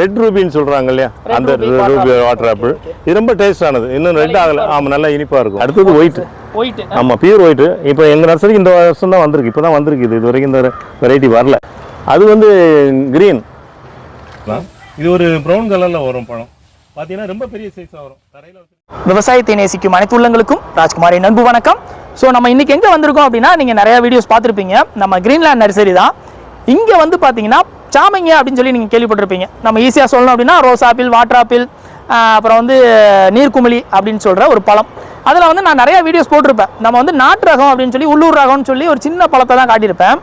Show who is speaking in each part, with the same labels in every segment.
Speaker 1: Red ரூபின்னு சொல்றாங்க இல்லையா? அந்த
Speaker 2: ruby, water
Speaker 1: ruby
Speaker 2: apple.
Speaker 1: Water apple இது ரொம்ப டேஸ்ட் ஆனது. இன்னும் ரெட் ஆகல. ஆமா நல்லா இனிப்பா இருக்கும். அடுத்தது ஒயிட்
Speaker 2: ஒயிட்
Speaker 1: ஆமா பியூர் ஒயிட் இப்போ எங்க நர்சரிக்கு இந்த வருஷம் தான் வந்திருக்கு. இப்போ தான் வந்திருக்கு இது. இது வரைக்கும் இந்த வெரைட்டி வரல. அது வந்து கிரீன் இது ஒரு ப்ரௌன் கலர்ல வரும் பழம். பாத்தீங்கன்னா ரொம்ப பெரிய வரும். தரையில
Speaker 2: விவசாயத்தை நேசிக்கும் அனைத்து உள்ளங்களுக்கும் ராஜ்குமாரின் அன்பு வணக்கம். ஸோ நம்ம இன்னைக்கு எங்கே வந்திருக்கோம் அப்படின்னா நீங்கள் நிறைய வீடியோஸ் பார்த்துருப்பீங்க. நம்ம கிரீன்லேண்ட் நர்சரி தான். இங்கே வந்து பார்த்தீங்கன்னா சாமைங்க அப்படின்னு சொல்லி நீங்கள் கேள்விப்பட்டிருப்பீங்க. நம்ம ஈஸியாக சொல்லணும் அப்படின்னா ரோஸ் ஆப்பிள் வாட்டர் ஆப்பிள் அப்புறம் வந்து நீர்க்குமிழி அப்படின்னு சொல்கிற ஒரு பழம். அதில் வந்து நான் நிறைய வீடியோஸ் போட்டிருப்பேன். நம்ம வந்து நாட்டு ரகம் அப்படின்னு சொல்லி உள்ளூர் ரகம்னு சொல்லி ஒரு சின்ன பழத்தை தான் காட்டியிருப்பேன்.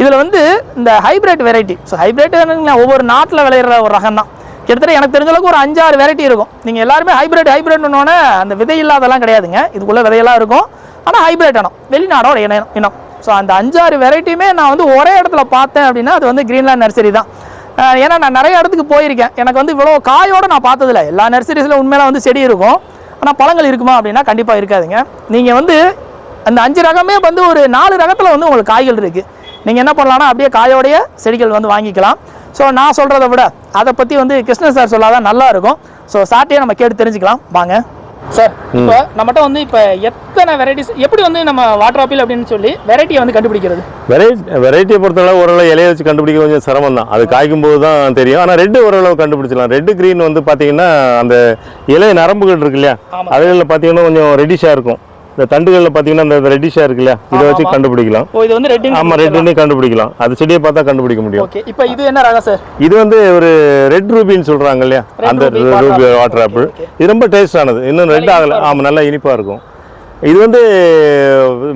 Speaker 2: இதில் வந்து இந்த ஹைபிரிட் வெரைட்டி ஸோ ஹைப்ரிட் ஒவ்வொரு நாட்டில் விளையிற ஒரு ரகம் தான். கிட்டத்தட்ட எனக்கு தெரிஞ்ச அளவுக்கு ஒரு அஞ்சாறு வெரைட்டி இருக்கும். நீங்கள் எல்லாருமே ஹைப்ரிட் ஹைப்ரிட்னோடனே அந்த விதை இல்லாதெல்லாம் கிடையாதுங்க. இதுக்குள்ளே விதையெல்லாம் இருக்கும். ஆனால் ஹைபிரிட் இனம் வெளிநாடோட இனம் இனம். ஸோ அந்த அஞ்சாறு வெரைட்டியுமே நான் வந்து ஒரே இடத்துல பார்த்தேன் அப்படின்னா அது வந்து கிரீன்லேண்ட் நர்சரி தான். ஏன்னா நான் நிறைய இடத்துக்கு போயிருக்கேன். எனக்கு வந்து இவ்வளோ காயோடு நான் பார்த்ததில்ல. எல்லா நர்சரிஸில் உண்மையில வந்து செடி இருக்கும். ஆனால் பழங்கள் இருக்குமா அப்படின்னா கண்டிப்பாக இருக்காதுங்க. நீங்கள் வந்து அந்த அஞ்சு ரகமே வந்து ஒரு நாலு ரகத்தில் வந்து உங்களுக்கு காய்கள் இருக்குது நீங்கள் என்ன பண்ணலாம்னா அப்படியே காயோடைய செடிகள் வந்து வாங்கிக்கலாம். ஸோ நான் சொல்கிறத விட அதை பற்றி வந்து கிருஷ்ணன் சார் சொல்லாதான் நல்லா இருக்கும். ஸோ சார்ட்டே நம்ம கேட்டு தெரிஞ்சுக்கலாம். வாங்க. சார் இப்போ நம்மகிட்ட வந்து இப்போ எத்தனை வெரைட்டிஸ் எப்படி வந்து நம்ம வாட்டர் ஆப்பிள் அப்படின்னு சொல்லி வெரைட்டியை வந்து கண்டுபிடிக்கிறது?
Speaker 1: வெரைட்டி வெரைட்டியை பொறுத்தளவு ஓரளவு இலைய வச்சு கண்டுபிடிக்க கொஞ்சம் சிரமம் தான் அது காய்க்கும் போது தான் தெரியும். ஆனால் ரெட்டு ஓரளவு கண்டுபிடிச்சிடலாம். ரெட்டு கிரீன் வந்து பார்த்தீங்கன்னா அந்த இலை நரம்புகள் இருக்கு இல்லையா. அதுகளில் பார்த்தீங்கன்னா கொஞ்சம் ரெட்டிஷாக இருக்கும். இந்த தண்டுகளில் பார்த்தீங்கன்னா இந்த ரெட்டிஷாக இருக்கு இல்லையா இதை வச்சு. கண்டுபிடிக்கலாம்.
Speaker 2: ஓ இது வந்து ரெட்
Speaker 1: ஆமாம் ரெட்டுன்னு கண்டுபிடிக்கலாம். அது செடியை பார்த்தா கண்டுபிடிக்க முடியும்.
Speaker 2: ஓகே இப்போ இது என்ன ரகம் சார்?
Speaker 1: இது வந்து ஒரு ரெட் ரூபின்னு சொல்றாங்க இல்லையா? அந்த ரூபி. Water apple. இது ரொம்ப டேஸ்ட் ஆனது. இன்னும் ரெட் ஆகல. ஆமாம் நல்லா இனிப்பா இருக்கும். இது வந்து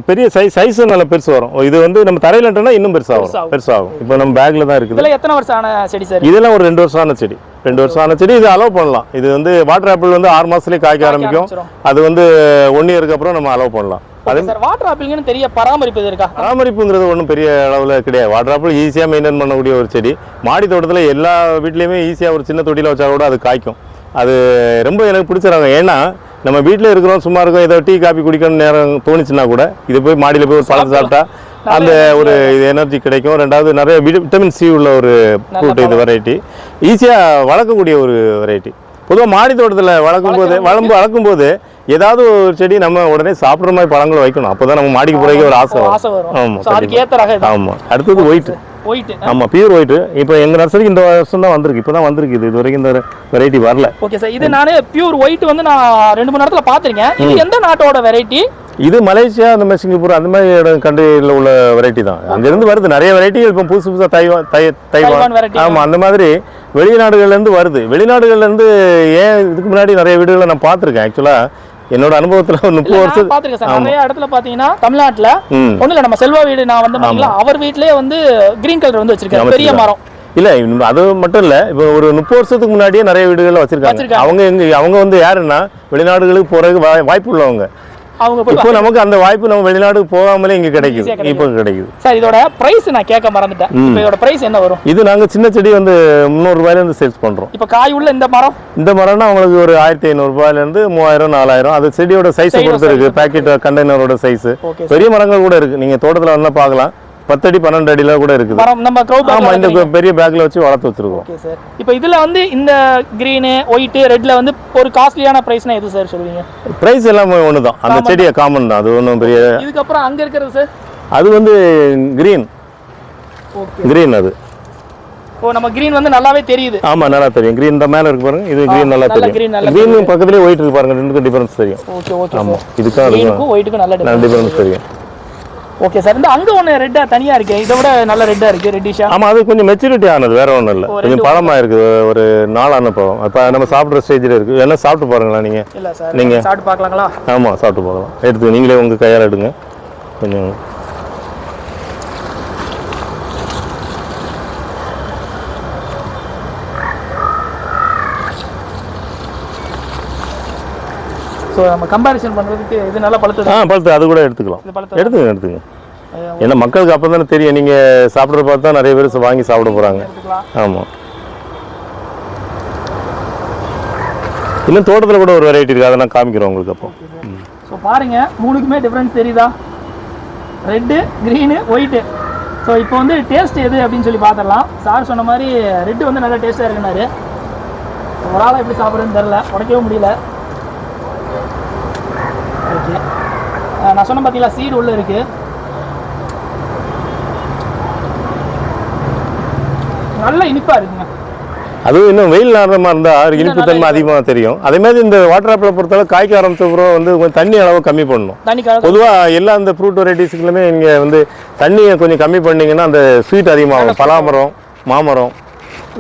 Speaker 1: பெரிய சைஸ் சைஸ் நல்ல பெருசு வரும். இது வந்து நம்ம தரையில இன்னும் பெருசாகும்
Speaker 2: பெருசாகும்.
Speaker 1: இப்போ நம்ம பேக்ல தான் இருக்குது.
Speaker 2: எத்தனை வருஷம் ஆன செடி சார்?
Speaker 1: இதெல்லாம் ஒரு ரெண்டு வருஷம் ஆன செடி. ரெண்டு வருஷம். ஆன செடி இது அலோவ் பண்ணலாம். இது வந்து வாட்டர் ஆப்பிள் வந்து ஆறு மாசத்துலயே காய்க்க ஆரம்பிக்கும். அது வந்து ஒன் இயருக்கு அப்புறம் நம்ம அலோவ் பண்ணலாம்.
Speaker 2: ஓகே சார் வாட்டர் ஆப்பிள்னு தெரிய பராமரிப்பு இது இருக்கா?
Speaker 1: பராமரிப்புங்கிறது ஒன்றும் பெரிய அளவில் கிடையாது. வாட்டர் ஆப்பிள் ஈஸியாக மெயின்டைன் பண்ணக்கூடிய ஒரு செடி. மாடி தோட்டத்தில் எல்லா வீட்லேயுமே ஈஸியாக ஒரு சின்ன தொட்டியில் வச்சா கூட அது காய்க்கும். அது ரொம்ப எனக்கு பிடிச்ச ரகம் ஏன்னா நம்ம வீட்டில் இருக்கிறோம் சும்மா இருக்கோம் ஏதோ டீ காபி குடிக்கணும் நேரம் தோணுச்சுன்னா கூட இது போய் மாடியில் போய் ஒரு பழம் சாப்பிட்டா அந்த ஒரு எனர்ஜி கிடைக்கும். ரெண்டாவது நிறைய விட்டமின் சி உள்ள ஒரு ஃப்ரூட் இது வெரைட்டி ஈஸியாக வளர்க்கக்கூடிய ஒரு வெரைட்டி பொதுவாக மாடி தோட்டத்தில் வளர்க்கும் போது வளர்ந்து வளர்க்கும் போது ஏதாவது ஒரு செடி நம்ம உடனே சாப்பிட்ற மாதிரி பழங்களை வைக்கணும். அப்போ தான் நம்ம மாடிக்கு போகிறதுக்கு ஒரு ஆசை
Speaker 2: ஆசை வரும்.
Speaker 1: ஆமாம் ஆமாம் அடுத்தது ஒயிட்
Speaker 2: ஒயிட்
Speaker 1: ஆமாம் பியூர் ஒயிட் இப்போ எங்கள் நர்சரிக்கு இந்த வருஷம் தான் வந்திருக்கு. இப்போ தான் வந்திருக்கு இது. இது வரைக்கும் இந்த வெரைட்டி வரல.
Speaker 2: ஓகே சார் இது நானே பியூர் ஒயிட் வந்து நான் ரெண்டு மூணு இடத்துல பார்த்துருக்கேன் இது எந்த நாட்டோட வெரைட்டி
Speaker 1: இது மலேசியா அந்த மாதிரி சிங்கப்பூர் அந்த மாதிரி கண்ட்ரியில் உள்ள வெரைட்டி தான். அங்கேருந்து வருது. நிறைய வெரைட்டிகள் இப்போ புதுசு புதுசாக தைவான் தை
Speaker 2: தைவான்.
Speaker 1: ஆமாம் அந்த மாதிரி வெளிநாடுகள்லேருந்து வருது. வெளிநாடுகள்லேருந்து ஏன் இதுக்கு முன்னாடி நிறைய வீடுகளை நான் பார்த்துருக்கேன் ஆக்சுவலாக என்னோட அனுபவத்தில் ஒரு முப்பது வருஷம்
Speaker 2: பார்த்துருக்கேன் சார். நிறைய இடத்துல பார்த்தீங்கன்னா தமிழ்நாட்டுல ஒன்றும் இல்லை நம்ம செல்வா வீடு நான் வந்து அவர் வீட்லயே வந்து கிரீன் கலர் வந்து வச்சிருக்காரு பெரிய மரம்.
Speaker 1: இல்ல அது மட்டும் இல்ல இப்போ ஒரு முப்பது வருஷத்துக்கு முன்னாடியே நிறைய வீடுகள்ல வச்சிருக்காங்க. அவங்க எங்க அவங்க வந்து யாருன்னா வெளிநாடுகளுக்கு போறதுக்கு வாய்- வாய்ப்பு உள்ளவங்க.
Speaker 2: அவங்க
Speaker 1: இப்போ நமக்கு அந்த வாய்ப்பு நம்ம வெளிநாடுக்கு போகாமலே இங்க கிடைக்குது. இப்போ கிடைக்குது.
Speaker 2: சார் இதோட பிரைஸ் நான் கேட்க மறந்துட்டேன். இப்போ இதோட பிரைஸ் என்ன வரும்?
Speaker 1: இது நாங்க சின்ன செடி வந்து முந்நூறு ரூபாயில இருந்து சேல்ஸ் பண்றோம்.
Speaker 2: இப்போ காய் உள்ள இந்த மரம்?
Speaker 1: இந்த மரம்னா உங்களுக்கு ஒரு ஆயிரத்தி ஐநூறு ரூபாயில இருந்து மூவாயிரம் நாலாயிரம். அது செடியோட சைஸ் பொறுத்து இருக்கு.
Speaker 2: size
Speaker 1: பேக்கெட் கண்டெய்னரோட சைஸ் பெரிய மரங்கள் கூட இருக்கு. நீங்க தோட்டத்துல வந்தா பார்க்கலாம். பத்தடி பன்னெண்டு அடியில கூட இருக்குது.
Speaker 2: நம்ம க்ரௌ
Speaker 1: ஆமா இந்த பெரிய பேக்ல வச்சு வளர்த்து வச்சிருக்கோம்.
Speaker 2: ஓகே சார் இப்போ இதுல வந்து இந்த கிரீனு ஒயிட் ரெட்ல வந்து ஒரு காஸ்ட்லியான பிரைஸ்னா எது சார் சொல்லுவீங்க?
Speaker 1: பிரைஸ் எல்லாமே ஒன்று தான் அந்த செடியை காமன் தான். அது ஒன்றும் பெரிய
Speaker 2: இதுக்கப்புறம் அங்க இருக்கிறது சார்
Speaker 1: அது வந்து கிரீன் கிரீன் அது.
Speaker 2: ஓ நம்ம கிரீன் வந்து நல்லாவே தெரியுது.
Speaker 1: ஆமா நல்லா தெரியும். கிரீன் இந்த மேல இருக்கு பாருங்க. இது கிரீன் நல்லா தெரியும். கிரீன் பக்கத்துலயே ஒயிட் இருக்கு பாருங்க. ரெண்டுக்கும் டிஃபரன்ஸ் தெரியும்.
Speaker 2: ஓகே ஓகே
Speaker 1: ஆமா அதுக்கும்
Speaker 2: கிரீனுக்கும் ஒயிட்டுக்கும் நல்ல.
Speaker 1: டிஃபரன்ஸ் தெரியும்.
Speaker 2: ஓகே சார் இந்த அங்க ஒன்று ரெட்டா தனியா இருக்கு. இதை விட நல்ல ரெட்டா இருக்கு ரெட்டிஷா
Speaker 1: ஆமா அது கொஞ்சம் மெச்சூரிட்டி ஆனது வேற ஒண்ணும் இல்ல. கொஞ்சம்
Speaker 2: ரெண்டு
Speaker 1: பழமா இருக்கு ஒரு நாளான பழம் இப்ப நம்ம சாப்பிடுற ஸ்டேஜ்ல இருக்கு. என்ன சாப்பிட்டு பாருங்களா நீங்க.
Speaker 2: இல்ல சார்
Speaker 1: நீங்க-
Speaker 2: சாப்பிட்டு பார்க்கலாங்களா?
Speaker 1: ஆமா சாப்பிட்டு பார்க்கலாம். எடுத்து நீங்களே உங்க கையால எடுங்க. கொஞ்சம்.
Speaker 2: ஸோ நம்ம கம்பாரிசன் பண்றதுக்கு இது நல்ல பழுத்தது.
Speaker 1: ஆ பழுத்து அது கூட எடுத்துக்கலாம். எடுத்துங்க எடுத்துங்க ஏன்னா மக்களுக்கு அப்போ தானே தெரியும். நீங்க சாப்பிட்ற பார்த்து தான் நிறைய பேர் வாங்கி சாப்பிட போறாங்க.
Speaker 2: எடுத்துக்கலாம்.
Speaker 1: ஆமா. இன்னும் தோட்டத்தில் கூட ஒரு வெரைட்டி இருக்கு. அதை நான் காமிக்கிறேன் உங்களுக்கு அப்போ.
Speaker 2: ஸோ பாருங்க. மூணுக்குமே டிஃப்ரென்ஸ் தெரியுதா? ரெட்டு க்ரீனு ஒயிட்டு ஸோ இப்போ வந்து டேஸ்ட் எது அப்படின்னு சொல்லி பார்த்துடலாம். சார் சொன்ன மாதிரி ரெட்டு வந்து நல்லா டேஸ்ட்டாக இருக்குனாரு ஒரு ஆளாக எப்படி சாப்பிட்றதுன்னு தெரில உடைக்கவே முடியல. ஓகே நான் சொன்ன பார்த்தீங்களா? சீடு உள்ளே இருக்குது நல்ல இனிப்பாக இருக்குங்க.
Speaker 1: அதுவும் இன்னும் வெயில் நேரமாக இருந்தால் இனிப்பு தன்மை அதிகமாக தெரியும். அதே மாதிரி இந்த வாட்டர் ஆப்பிளை பொறுத்தளவு காய்க்க ஆரம்பிச்ச அப்புறம் வந்து கொஞ்சம் தண்ணி அளவு கம்மி பண்ணணும். பொதுவாக எல்லா இந்த ஃப்ரூட் வெரைட்டிஸுக்குமே நீங்கள் வந்து தண்ணியை கொஞ்சம் கம்மி பண்ணீங்கன்னா அந்த ஸ்வீட் அதிகமாகும். பலாமரம் மாமரம்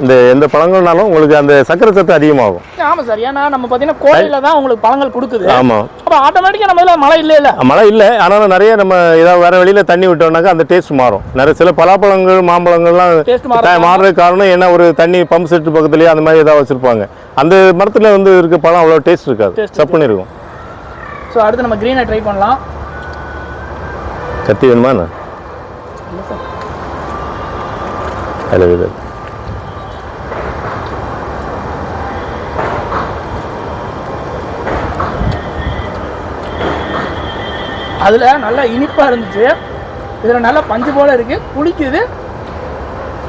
Speaker 1: இந்த எந்த பழங்கள்னாலும் உங்களுக்கு அந்த சக்கரை சத்து அதிகமாகும்.
Speaker 2: ஆமாம் சார். ஏன்னா நம்ம பார்த்தீங்கன்னா கோடையில் தான் உங்களுக்கு பழங்கள் கொடுக்குது.
Speaker 1: ஆமாம்
Speaker 2: அப்போ ஆட்டோமேட்டிக்காக நம்ம இதில் மழை இல்லை இல்லை
Speaker 1: மழை இல்லை. ஆனாலும் நிறைய நம்ம ஏதாவது வேற வழியில் தண்ணி விட்டோம்னாக்கா அந்த டேஸ்ட் மாறும். நிறைய சில பலாப்பழங்கள் மாம்பழங்கள்லாம் மாறுறதுக்கு காரணம் என்ன? ஒரு தண்ணி பம்ப் செட்டு பக்கத்துலேயே அந்த மாதிரி ஏதாவது வச்சுருப்பாங்க. அந்த மரத்தில் வந்து இருக்க பழம் அவ்வளோ டேஸ்ட் இருக்காது. சப்புன்னு இருக்கும்.
Speaker 2: ஸோ அடுத்து நம்ம க்ரீனை ட்ரை பண்ணலாம்.
Speaker 1: கத்தி வேணுமா என்ன?
Speaker 2: இல்லை சார்.
Speaker 1: அதில்
Speaker 2: நல்லா இனிப்பாக இருந்துச்சு. இதில் நல்லா பஞ்சு போல இருக்குது புளிக்குது.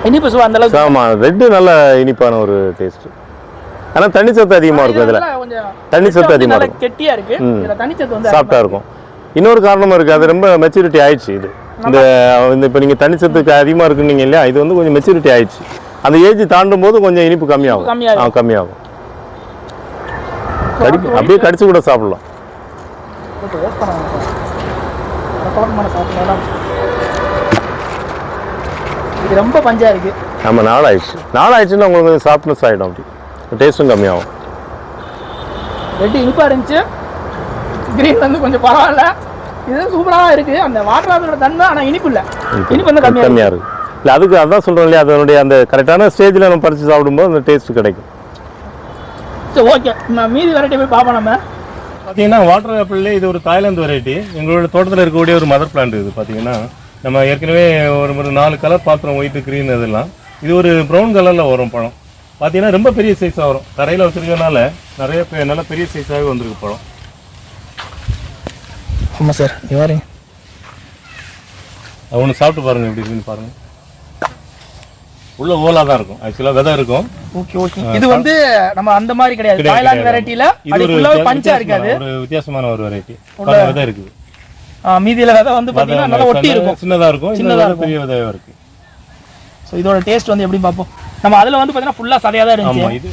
Speaker 2: இனிப்பு சுவை அந்த அளவுக்கு.
Speaker 1: ஆமாம் ரெட்டு நல்ல இனிப்பான ஒரு டேஸ்ட்டு ஆனால் தண்ணி சத்து அதிகமாக இருக்கும் இதில். தண்ணி சத்து அதிகமாக இருக்கும்.
Speaker 2: கெட்டியா இருக்கு. இதுல தனிச்சத்து வந்து
Speaker 1: சாஃப்டாக இருக்கும். இன்னொரு காரணமும் இருக்குது அது ரொம்ப மெச்சூரிட்டி ஆயிடுச்சு இது. இந்த இப்போ நீங்கள் தனிச்சத்துக்கு அதிகமாக இருக்குன்னீங்க இல்லையா? இது வந்து கொஞ்சம் மெச்சூரிட்டி ஆயிடுச்சு. அந்த ஏஜ் தாண்டும் போது கொஞ்சம் இனிப்பு கம்மியாகும்.
Speaker 2: கம்மியாகும்.
Speaker 1: ஆ கம்மியாகும். கடி அப்படியே கடிச்சு கூட சாப்பிடலாம்.
Speaker 2: பண்ண சாப்பிடலாம் இது ரொம்ப பஞ்சா இருக்கு.
Speaker 1: நம்ம நாளாயிடுச்சு. நாளாயிடுச்சுன்னா உங்களுக்கு சாஃப்ட்னஸ் ஆகிடும் அப்படி. டேஸ்ட்டும் கம்மியாகும்.
Speaker 2: ரெட்டு இனிப்பா இருந்துச்சு. கிரீன் வந்து கொஞ்சம் பரவாயில்ல. இது சூப்பராக இருக்கு. அந்த வாட்டர் ஆப்பிளோட தன்மை ஆனா இனிப்பு இல்ல. இனிப்பு. வந்து கம்மியா இருக்கு.
Speaker 1: கம்மியாக இருக்குது இல்லை அதுக்கு அதான் சொல்கிறோம் இல்லையா அதனுடைய அந்த கரெக்டான ஸ்டேஜில் நம்ம பறித்து சாப்பிடும்போது அந்த டேஸ்ட் கிடைக்கும்.
Speaker 2: சரி ஓகே நான் மீதி வெரைட்டி போய் பார்ப்போம் நம்ம.
Speaker 1: பார்த்தீங்கன்னா வாட்டர் ஆப்பிள்லே இது ஒரு தாய்லாந்து வெரைட்டி எங்களோட தோட்டத்தில் இருக்கக்கூடிய ஒரு மதர் பிளான்ட் இது பார்த்தீங்கன்னா நம்ம ஏற்கனவே ஒரு ஒரு நாலு கலர் பாத்திரம் ஒயிட்டு க்ரீன் இதெல்லாம். இது ஒரு ப்ரௌன் கலரில் வரும் பழம். பார்த்தீங்கன்னா ரொம்ப பெரிய சைஸாக வரும். தரையில் வச்சிருக்கனால நிறைய நல்ல பெரிய சைஸாகவே வந்திருக்கு பழம்.
Speaker 2: ஆமாம் சார் இவ்வாறு
Speaker 1: ஒன்று சாப்பிட்டு பாருங்க எப்படி இருக்குன்னு பாருங்க. உள்ள ஓலா தான் இருக்கும். ஆக்சுவலாக விதை இருக்கும்.
Speaker 2: ஓகே ஓகே இது வந்து நம்ம அந்த மாதிரி கிடையாது. தாய்லாந்து. வெரைட்டில அது ஃபுல்லாவே பஞ்சா இருக்காது.
Speaker 1: ஒரு வித்தியாசமான ஒரு வெரைட்டி விதை இருக்குது.
Speaker 2: மீதியில விதை வந்து பாத்தீங்கன்னா நல்லா ஒட்டி இருக்கும்.
Speaker 1: சின்னதாக இருக்கும்.
Speaker 2: சின்னதா.
Speaker 1: பெரிய விதையாக இருக்கு.
Speaker 2: ஸோ இதோட டேஸ்ட் வந்து எப்படி பார்ப்போம். நம்ம அதுல வந்து பாத்தீங்கன்னா ஃபுல்லா சதையா தான் இருந்துச்சு.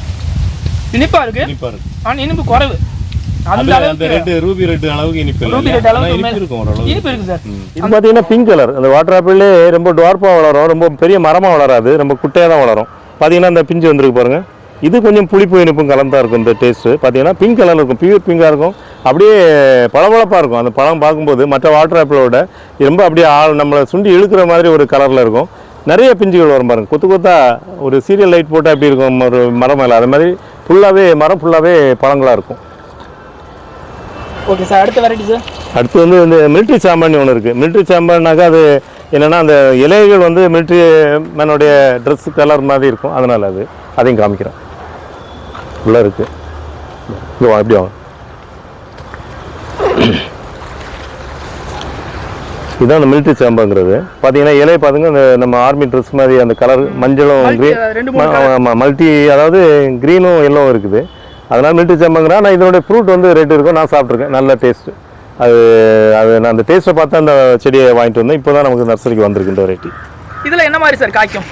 Speaker 2: இனிப்பா இருக்கு.
Speaker 1: இனிப்பா இருக்கு.
Speaker 2: ஆனா இனிப்பு குறைவு. அந்த
Speaker 1: அது அந்த
Speaker 2: அளவுக்கு
Speaker 1: ரெட் ரூபி ரெட் அளவுக்கு இனிப்பு இல்லை.
Speaker 2: ரூபி
Speaker 1: இல்லையா?
Speaker 2: ரெட்
Speaker 1: ஆனா
Speaker 2: அளவுக்கு
Speaker 1: இனிப்பு
Speaker 2: மேல-
Speaker 1: இருக்கும் ஓரளவு
Speaker 2: இனிப்பு இருக்கு சார்.
Speaker 1: இது பார்த்தீங்கன்னா பிங்க் கலர் அந்த வாட்டர் ஆப்பிள்லே ரொம்ப டுவார்ப்பாக வளரும் ரொம்ப பெரிய மரமாக வளராது ரொம்ப குட்டையாக தான் வளரும். பார்த்தீங்கன்னா அந்த பிஞ்சு வந்திருக்கு பாருங்க. இது கொஞ்சம் புளிப்பு இனிப்பும் கலந்தா இருக்கும் இந்த டேஸ்ட்டு பார்த்தீங்கன்னா பிங்க் கலர் இருக்கும் பியூர் பிங்காக இருக்கும். அப்படியே பளபளப்பாக இருக்கும். அந்த பழம் பார்க்கும்போது மற்ற வாட்டர் ஆப்பிளோட ரொம்ப அப்படியே ஆள் நம்மளை சுண்டி இழுக்கிற மாதிரி ஒரு கலரில் இருக்கும். நிறைய பிஞ்சுகள் வரும் பாருங்க. கொத்து கொத்தா ஒரு சீரியல் லைட் போட்டால் எப்படி இருக்கும்? ஒரு மரம் மேலே. அது மாதிரி ஃபுல்லாகவே மரம் ஃபுல்லாகவே பழங்களாக இருக்கும்.
Speaker 2: ஓகே சார் அடுத்த வெரைட்டி சார்
Speaker 1: அடுத்து வந்து இந்த மிலிட்ரி சாம்பான்னு ஒன்று இருக்குது மிலிட்ரி சாம்பான்னாக்கா அது என்னென்னா அந்த இலைகள் வந்து மிலிட்ரி மேனுடைய ட்ரெஸ் கலர் மாதிரி இருக்கும். அதனால் அது அதையும் காமிக்கிறேன். உள்ளே இருக்குது இங்கே வா இப்படி வாங்க. இதுதான் அந்த மிலிட்ரி சாம்பாங்கிறது பார்த்தீங்கன்னா இலையை பார்த்துங்க அந்த நம்ம ஆர்மி ட்ரெஸ் மாதிரி அந்த கலர் மஞ்சளும் ஆமா மல்டி அதாவது க்ரீனும் எல்லோவும் இருக்குது. அதனால் மில்ட்ரி சம்பங்கிறேன் ஆனால் இதனுடைய ஃப்ரூட் வந்து ரெட் இருக்கும். நான் சாப்பிட்ருக்கேன் நல்ல டேஸ்ட் அது அது நான் அந்த டேஸ்ட்டை பார்த்து அந்த செடியை வாங்கிட்டு வந்தேன். இப்போ தான் நமக்கு நர்சரிக்கு வந்திருக்கு இந்த வெரைட்டி
Speaker 2: இதுல என்ன மாதிரி சார் காய்க்கும்?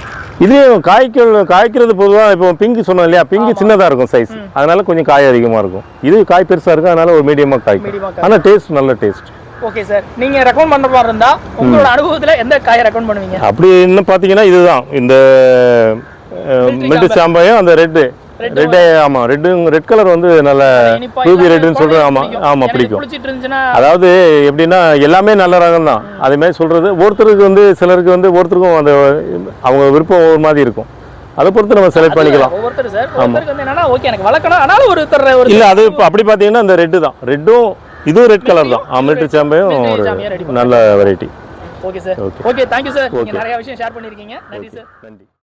Speaker 1: இதே காய்க்கள் காய்க்கிறது பொதுவாக இப்போ பிங்க் சொன்னோம் இல்லையா? பிங்க் சின்னதாக இருக்கும் சைஸ் அதனால கொஞ்சம் காய் அதிகமாக இருக்கும். இது காய் பெருசாக இருக்கும். அதனால ஒரு மீடியமாக காய்க்கும். ஆனால் டேஸ்ட் நல்ல டேஸ்ட்
Speaker 2: ஓகே சார் நீங்க ரெக்கமெண்ட் பண்ற மாதிரி இருந்தா உங்களோட அனுபவத்துல எந்த காயை ரெக்கமெண்ட் பண்ணுவீங்க?
Speaker 1: அப்படி என்ன பார்த்தீங்கன்னா இதுதான். இந்த மில்ட்ரி சாம்பாயும் அந்த ரெட்டு ரெட்டு ஆமாம் ரெட்டு ரெட் கலர் வந்து நல்ல ரூபி
Speaker 2: இல்லாம
Speaker 1: ரெட்டுன்னு சொல்கிறேன் ஆமாம்
Speaker 2: பிடிக்கும்.
Speaker 1: ஆமாம் அதாவது எப்படின்னா எல்லாமே நல்ல ரகம் தான். அதே மாதிரி சொல்றது ஒருத்தருக்கு வந்து சிலருக்கு வந்து ஒருத்தருக்கும் அந்த அவங்க விருப்பம் ஒரு மாதிரி இருக்கும். அதை பொறுத்து நம்ம செலக்ட் பண்ணிக்கலாம்.
Speaker 2: ஒரு
Speaker 1: இல்ல அது அப்படி பாத்தீங்கன்னா அந்த ரெட்டு தான். ரெட்டும் இதுவும் ரெட் கலர் தான். மிலிட்ரி சாம்பையும் ஒரு நல்ல variety
Speaker 2: okay sir. Okay thank you sir. நிறைய விஷயம் ஷேர் பண்ணிருக்கீங்க. நன்றி சார்
Speaker 1: நன்றி.